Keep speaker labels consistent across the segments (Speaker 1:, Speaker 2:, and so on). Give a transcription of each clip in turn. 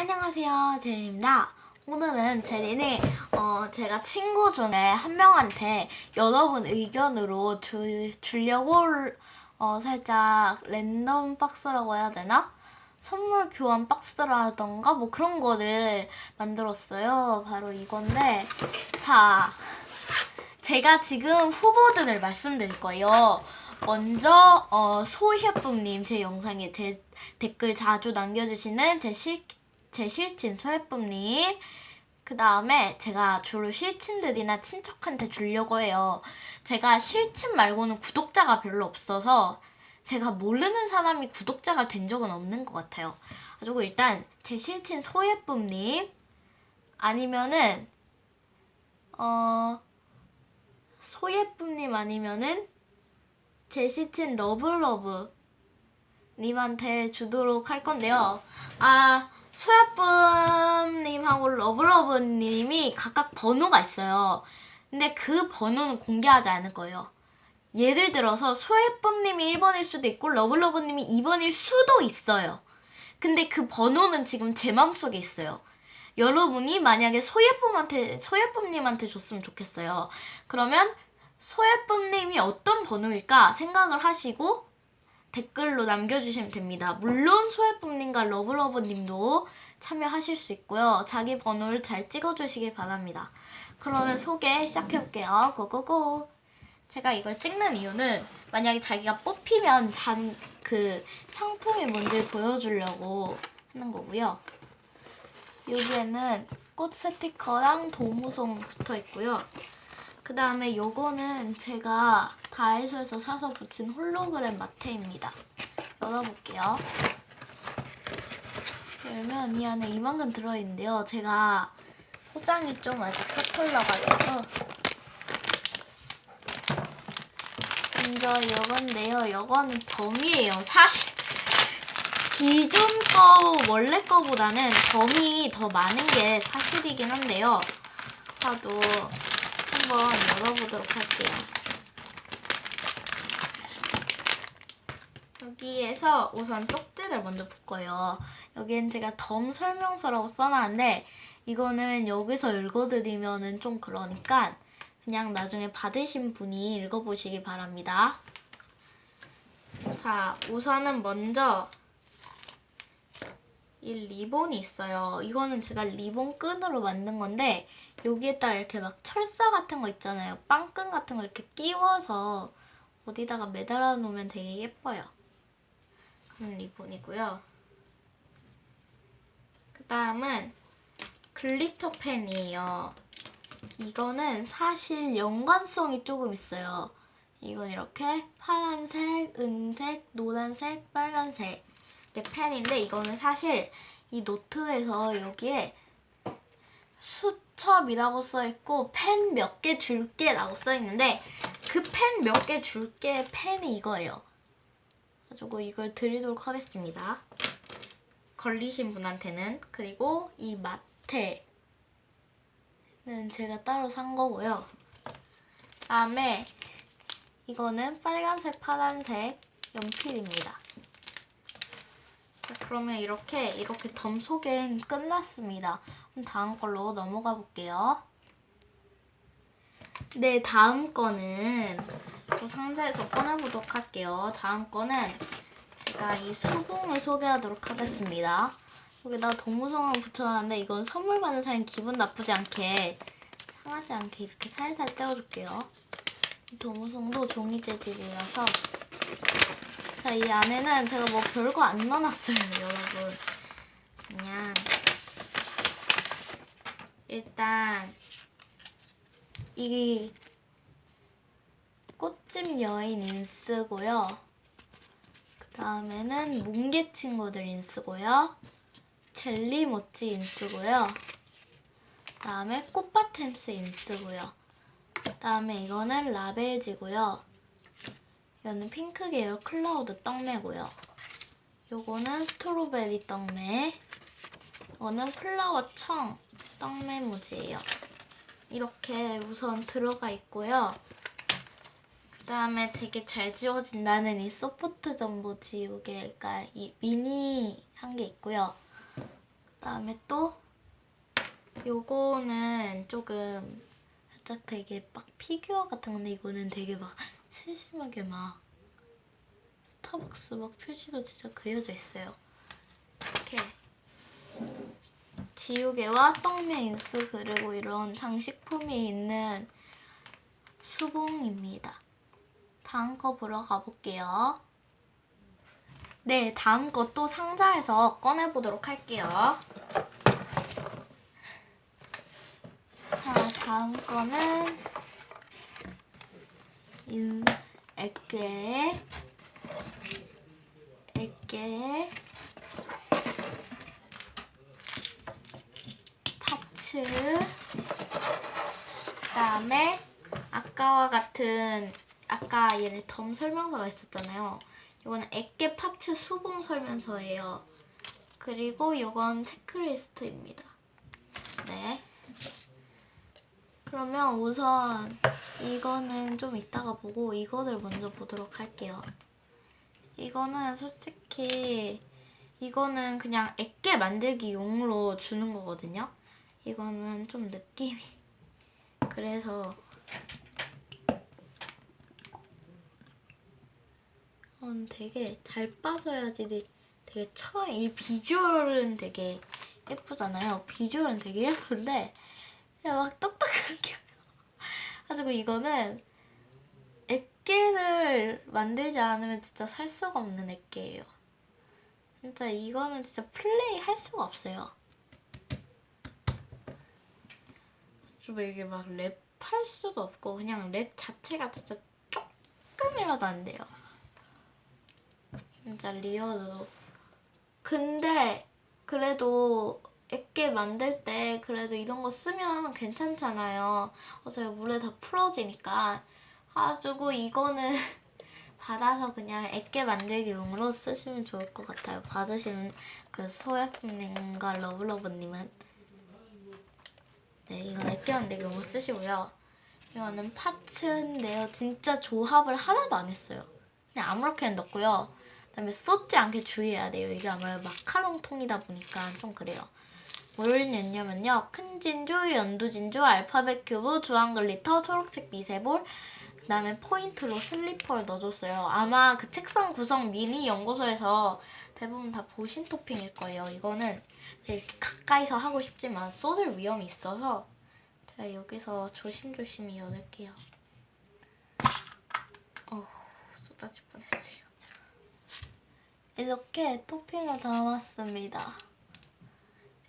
Speaker 1: 안녕하세요, 제리입니다. 오늘은 제리는 어, 제가 친구 중에 한 명한테 여러분 의견으로 주, 주려고 어, 살짝 랜덤 박스라고 해야 되나? 선물 교환 박스라던가 뭐 그런 거를 만들었어요. 바로 이건데 자 제가 지금 후보들을 말씀드릴 거예요. 먼저 어, 소혜쁨님 제 영상에 제 댓글 자주 남겨주시는 제 실, 제 실친 소혜쁨님 그 다음에 제가 주로 실친들이나 친척한테 주려고 해요. 제가 실친 말고는 구독자가 별로 없어서 제가 모르는 사람이 구독자가 된 적은 없는 것 같아요. 그리고 일단 제 실친 소예쁨님 아니면은 어 소예쁨님 아니면은 제 실친 러블러브 님한테 주도록 할 건데요. 아 러블러브님이 각각 번호가 있어요. 근데 그 번호는 공개하지 않을 거예요. 예를 들어서 소예쁨님이 1번일 수도 있고 러블러브님이 2번일 수도 있어요. 근데 그 번호는 지금 제 마음속에 있어요. 여러분이 만약에 소예쁨한테 소예쁨님한테 줬으면 좋겠어요. 그러면 소예쁨님이 어떤 번호일까 생각을 하시고 댓글로 남겨주시면 됩니다. 물론 소예쁨님과 러블러브님도 참여하실 수 있고요. 자기 번호를 잘 찍어주시길 바랍니다. 그러면 소개 시작해볼게요. 고고고. 제가 이걸 찍는 이유는 만약에 자기가 뽑히면 잔 그 상품이 뭔지 보여주려고 하는 거고요. 여기에는 꽃 스티커랑 도무송 붙어 있고요. 그 다음에 요거는 제가 다이소에서 사서 붙인 홀로그램 마테입니다. 열어볼게요. 열면 이 안에 이만큼 들어있는데요. 제가 포장이 좀 아직 서툴러가지고 먼저 이건데요. 이거는 범이에요. 사실 기존 거 원래 거보다는 범이 더 많은 게 사실이긴 한데요. 저도 한번 열어보도록 할게요. 여기에서 우선 쪽지를 먼저 볼 거예요. 여기엔 제가 덤 설명서라고 써놨는데 이거는 여기서 읽어드리면은 좀 그러니까 그냥 나중에 받으신 분이 읽어보시기 바랍니다. 자, 우선은 먼저 이 리본이 있어요. 이거는 제가 리본 끈으로 만든 건데 여기에다 이렇게 막 철사 같은 거 있잖아요. 빵끈 같은 거 이렇게 끼워서 어디다가 매달아 놓으면 되게 예뻐요. 그런 리본이고요. 그 다음은 글리터 펜이에요. 이거는 사실 연관성이 조금 있어요. 이건 이렇게 파란색, 은색, 노란색, 빨간색 펜인데 이거는 사실 이 노트에서 여기에 수첩이라고 써 있고 펜 몇 개 줄게 라고 써 있는데 그 펜 몇 개 줄게 펜이 이거예요. 가지고 이걸 드리도록 하겠습니다. 걸리신 분한테는 그리고 이 마테 는 제가 따로 산 거고요. 다음에 이거는 빨간색, 파란색 연필입니다. 자, 그러면 이렇게 이렇게 덤 소개는 끝났습니다. 그럼 다음 걸로 넘어가 볼게요. 네, 다음 거는 또 상자에서 꺼내보도록 할게요. 다음 거는 제가 이 수봉을 소개하도록 하겠습니다. 여기다 도무성을 붙여놨는데 이건 선물 받는 사람 기분 나쁘지 않게 상하지 않게 이렇게 살살 떼어줄게요. 이 도무성도 종이 재질이라서 자 이 안에는 제가 뭐 별거 안 넣어놨어요 여러분 그냥 일단 이 꽃집 여인 인스고요. 그 다음에는 뭉개 친구들 인스고요. 젤리 모찌 인스고요. 다음에 꽃밭템스 인스고요. 다음에 이거는 라벨지고요. 이거는 핑크 계열 클라우드 떡매고요. 요거는 스트로베리 떡매. 이거는 플라워 청 떡매 무지예요. 이렇게 우선 들어가 있고요. 그 다음에 되게 잘 지워진다는 이 소프트 전보 지우개가 이 미니 한 게 있고요. 그다음에 또 요거는 조금 살짝 되게 막 피규어 같은 건데 이거는 되게 막 세심하게 막 스타벅스 막 표시도 진짜 그려져 있어요. 이렇게 지우개와 떡메인스 그리고 이런 장식품이 있는 수봉입니다. 다음 거 보러 가볼게요. 네, 다음 것도 상자에서 꺼내보도록 할게요. 자, 다음 거는 이 액괴 액괴 파츠 그 다음에 아까와 같은 아까 얘를 덤 설명서가 있었잖아요. 이거는 액계 파츠 수봉 설명서예요. 그리고 이건 체크리스트입니다. 네. 그러면 우선 이거는 좀 이따가 보고 이거를 먼저 보도록 할게요. 이거는 솔직히 이거는 그냥 액계 만들기 용으로 주는 거거든요. 이거는 좀 느낌이 그래서 음, 되게 잘 빠져야지 되- 되게 처음 이 비주얼은 되게 예쁘잖아요. 비주얼은 되게 예쁜데 그냥 막 똑똑하게 가지고 이거는 액계를 만들지 않으면 진짜 살 수가 없는 액계예요. 진짜 이거는 진짜 플레이 할 수가 없어요. 좀 이게 막 랩 할 수도 없고 그냥 랩 자체가 진짜 조금이라도 안 돼요. 진짜 리얼로. 근데 그래도 액계 만들 때 그래도 이런 거 쓰면 괜찮잖아요. 어차피 물에 다 풀어지니까. 가지고 이거는 받아서 그냥 액계 만들기용으로 쓰시면 좋을 것 같아요. 받으시는 그 소예품님과 러블러브님은. 네, 이건 액계 만들기용으로 쓰시고요. 이거는 파츠인데요. 진짜 조합을 하나도 안 했어요. 그냥 아무렇게나 넣고요. 그다음에 쏟지 않게 주의해야 돼요. 이게 아무래도 마카롱 통이다 보니까 좀 그래요. 뭘 넣냐면요. 큰 진주, 연두 진주, 알파벳 큐브, 주황 글리터, 초록색 미세볼, 그다음에 포인트로 슬리퍼를 넣어줬어요. 아마 그 책상 구성 미니 연구소에서 대부분 다 보신 토핑일 거예요. 이거는 이렇게 가까이서 하고 싶지만 쏟을 위험이 있어서 제가 여기서 조심조심히 열을게요. 어, 쏟아질 뻔했어요. 이렇게 토핑을 담았습니다.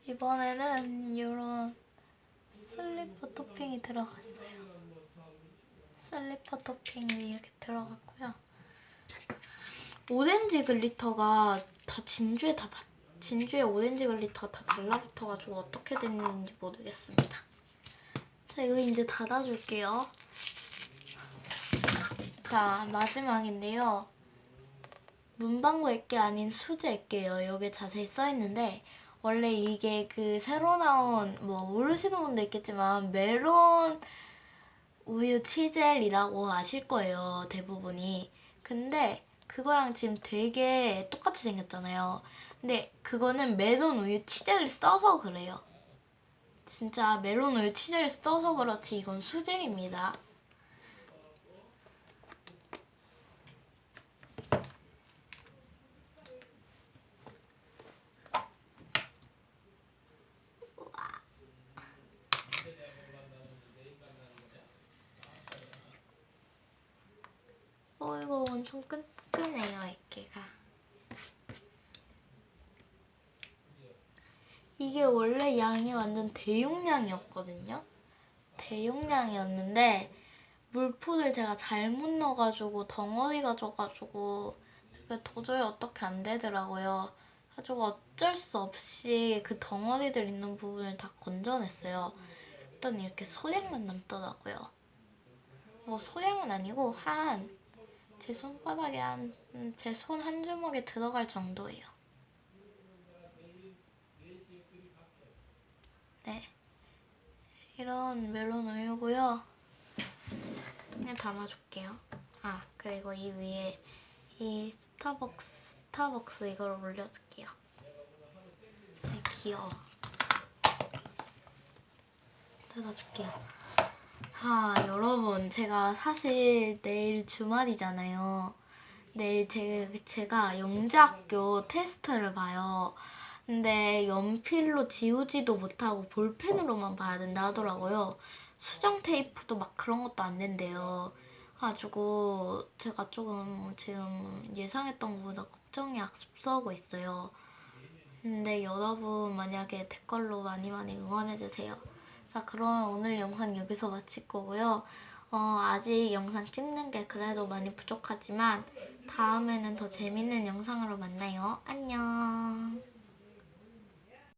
Speaker 1: 이번에는 이런 슬리퍼 토핑이 들어갔어요. 슬리퍼 토핑이 이렇게 들어갔고요. 오렌지 글리터가 다 진주에 다 받- 진주에 오렌지 글리터 다 달라붙어가지고 어떻게 됐는지 모르겠습니다. 자 이거 이제 닫아줄게요. 자 마지막인데요. 문방구 액계 아닌 수제 액계예요. 여기에 자세히 써 있는데 원래 이게 그 새로 나온 뭐 모르시는 분도 있겠지만 멜론 우유 치젤이라고 아실 거예요. 대부분이. 근데 그거랑 지금 되게 똑같이 생겼잖아요. 근데 그거는 멜론 우유 치젤을 써서 그래요. 진짜 멜론 우유 치젤을 써서 그렇지 이건 수제입니다. 어 이거 엄청 끈끈해요 액계가. 이게 원래 양이 완전 대용량이었거든요. 대용량이었는데 물풀을 제가 잘못 넣어가지고 덩어리가 져가지고 도저히 어떻게 안 되더라고요. 가지고 어쩔 수 없이 그 덩어리들 있는 부분을 다 건져냈어요. 그랬더니 이렇게 소량만 남더라고요. 뭐 소량은 아니고 한 제 손바닥에 한, 음, 제손 한 주먹에 들어갈 정도예요. 네. 이런 멜론 우유고요. 그냥 담아줄게요. 아, 그리고 이 위에 이 스타벅스, 스타벅스 이걸 올려줄게요. 네, 귀여워. 닫아줄게요. 자, 여러분, 제가 사실 내일 주말이잖아요. 내일 제, 제가 영재학교 테스트를 봐요. 근데 연필로 지우지도 못하고 볼펜으로만 봐야 된다 하더라고요. 수정 테이프도 막 그런 것도 안 된대요. 가지고 제가 조금 지금 예상했던 것보다 걱정이 앞서고 있어요. 근데 여러분 만약에 댓글로 많이 많이 응원해주세요. 자 그럼 오늘 영상 여기서 마칠 거고요. 어, 아직 영상 찍는 게 그래도 많이 부족하지만 다음에는 더 재밌는 영상으로 만나요. 안녕.